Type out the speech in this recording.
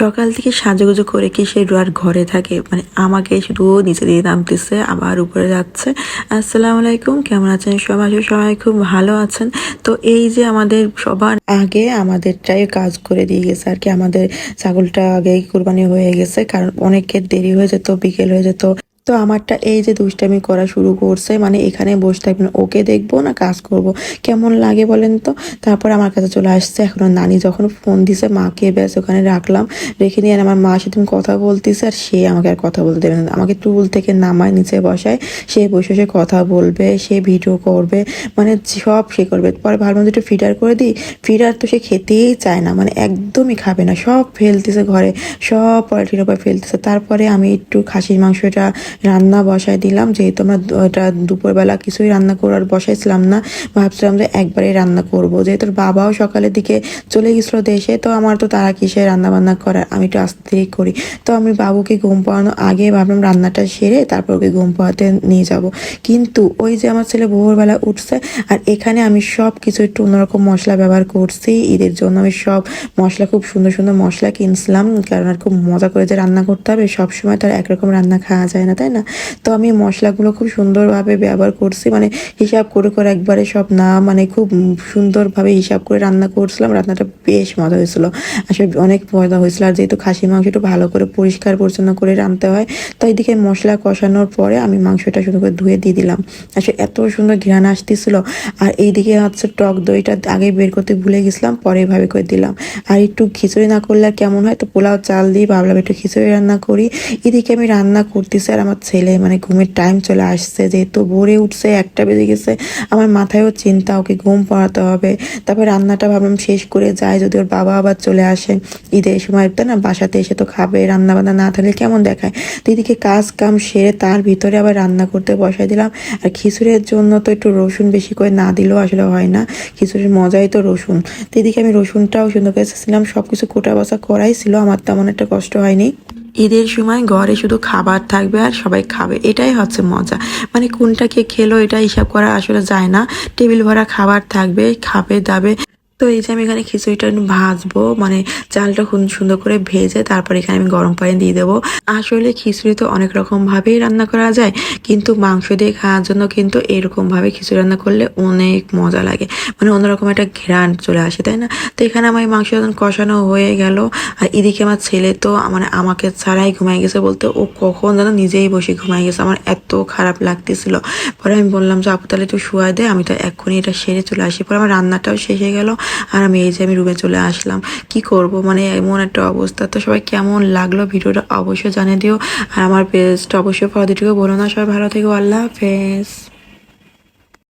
সকাল থেকে সাজুগুজু করে কি সে রুয়ার ঘরে থাকে? মানে আমাকে শুধু নিচে দিয়ে নামতেছে, আবার উপরে যাচ্ছে। আসসালামু আলাইকুম, কেমন আছেন সবাই? সবাই খুব ভালো আছেন। তো এই যে আমাদের সবার আগে আমাদেরটাই কাজ করে দিয়ে গেছে আর কি। আমাদের ছাগলটা আগেই কুরবানি হয়ে গেছে, কারণ অনেকের দেরি হয়ে যেত, বিকেল হয়ে যেত। তো আমারটা এই যে দুষ্টামি করা শুরু করছে মানে এখানে বসে থাকবেন, ওকে দেখব না কাজ করব? কেমন লাগে বলেন তো? তারপর আমার কাছে চলে আসছে, এখন নানি যখন ফোন দিছে, মাকে ব্যাস ওখানে রাখলাম, রেখে নিয়ে আর আমার মার সাথে কথা বলতেছে, আর সে আমাকে আর কথা বলতে দেবে না। আমাকে টুল থেকে নামায়, নিচে বসায়, সে বসে সে কথা বলবে, সে ভিডিও করবে মানে সব সে করবে। পরে ভালো মতো একটু ফিডার করে দিই ফিডার তো সে খেতেই চায় না মানে একদমই খাবে না, সব ফেলতেছে ঘরে, সব পলিটির উপর ফেলতেছে। তারপরে আমি একটু খাসির মাংসটা রান্না বসাই দিলাম। যেহেতু আমরা ওটা দুপুরবেলা কিছুই রান্না করার বসাইছিলাম না, ভাবছিলাম যে একবারে রান্না করব। যেহেতু বাবাও সকালের দিকে চলে গেছিল দেশে, তো আমার তো তারা কিসে রান্না বান্না করার, আমি একটু আস্তেই করি। তো আমি বাবুকে ঘুম পাড়ানো আগে ভাবলাম রান্নাটা সেরে তারপর ওকে ঘুম পাড়াতে নিয়ে যাব। কিন্তু ওই যে আমার ছেলে ভোরবেলা উঠছে, আর এখানে আমি সব কিছু একটু অন্যরকম মশলা ব্যবহার করছি। ঈদের জন্য আমি সব মশলা, খুব সুন্দর সুন্দর মশলা কিনছিলাম, কারণ আর খুব মজা করে যে রান্না করতে হবে সব সময় তো আর একরকম রান্না খাওয়া যায় না। তাই না? তো আমি মশলাগুলো খুব সুন্দরভাবে ব্যবহার করছি। মানে হিসাব করে করে একবারে সব না মানে খুব সুন্দরভাবে হিসাব করে রান্না করছিলাম। রান্নাটা বেশ মজা হয়েছিল। আসলে অনেক মজা হয়েছিল। আর যেহেতু খাসি মাংস একটু ভালো করে পরিষ্কার পরিচ্ছন্ন করে রাঁধতে হয়, তো এইদিকে মশলা কষানোর পরে আমি মাংসটা সুন্দর করে ধুয়ে দিয়ে দিলাম। আসলে এত সুন্দর ঘ্রাণ আসতেছিল। আর এইদিকে হচ্ছে টক দইটা আগে বের করতে ভুলে গেছিলাম, পরে এভাবে করে দিলাম। আর একটু খিচুড়ি না করলে কেমন হয়? তো পোলাও চাল দিয়ে ভাবলাম একটু খিচুড়ি রান্না করি। এদিকে আমি রান্না করতেছি আর আমার ছেলে মানে ঘুমের টাইম চলে আসছে, যেহেতু ভোরে উঠছে, একটা বেজে গেছে, আমার মাথায়ও চিন্তা, ওকে ঘুম পড়াতে হবে। তারপর রান্নাটা ভাবলাম শেষ করে যায় যদি ওর বাবা আবার চলে আসে। ঈদের সময় তো না, বাসাতে এসে তো খাবে রান্না বান্না না থাকলে কেমন দেখায়? তো এদিকে কাজ কাম সেরে তার ভিতরে আবার রান্না করতে বসাই দিলাম। আর খিচুড়ির জন্য তো একটু রসুন বেশি করে না দিলেও আসলে হয় না, খিচুড়ির মজাই তো রসুন। তো এদিকে আমি রসুনটাও সুন্দর করে ছিলাম সব কিছু কোটা বসা করাই ছিল, আমার তেমন একটা কষ্ট হয়নি। ঈদের সময় ঘরে শুধু খাবার থাকবে আর সবাই খাবে। এটাই হচ্ছে মজা। মানে কোনটা কে খেলো, এটা হিসাব করা আসলে যায় না। টেবিল ভরা খাবার থাকবে, খাবে, দাবে। তো এই যে আমি এখানে খিচুড়িটা ভাজবো মানে চালটা খুব সুন্দর করে ভেজে তারপর এখানে আমি গরম পানি দিয়ে দেবো। আসলে খিচুড়ি তো অনেক রকম ভাবেই রান্না করা যায়, কিন্তু মাংস দিয়ে খাওয়ার জন্য কিন্তু এরকম ভাবে খিচুড়ি রান্না করলে অনেক মজা লাগে। মানে অন্যরকম একটা ঘ্রাণ চলে আসে, তাই না? তো এখানে আমার মাংস যখন কষানো হয়ে গেল, আর এদিকে আমার ছেলে তো মানে আমাকে ছাড়াই ঘুমাই গেছে বলতে ও কখন যেন নিজেই বসে ঘুমাই গেছে, আমার এত খারাপ লাগতেছিল। পরে আমি বললাম যে, আপু, তাহলে একটু শুয়াই দে, আমি তো এক্ষুনি এটা সেরে চলে আসি। পরে আমার রান্নাটাও শেষ হয়ে গেল আর আমি এই যে আমি রুমে চলে আসলাম। কি করব? মানে এমন একটা অবস্থা। তো সবাই কেমন লাগল? ভিডিওটা অবশ্যই জানিয়ে দিও। আর আমার পেজটা অবশ্যই ফলো দিটিও বলো না সবাই ভালো থেকো। আল্লাহ হাফেজ।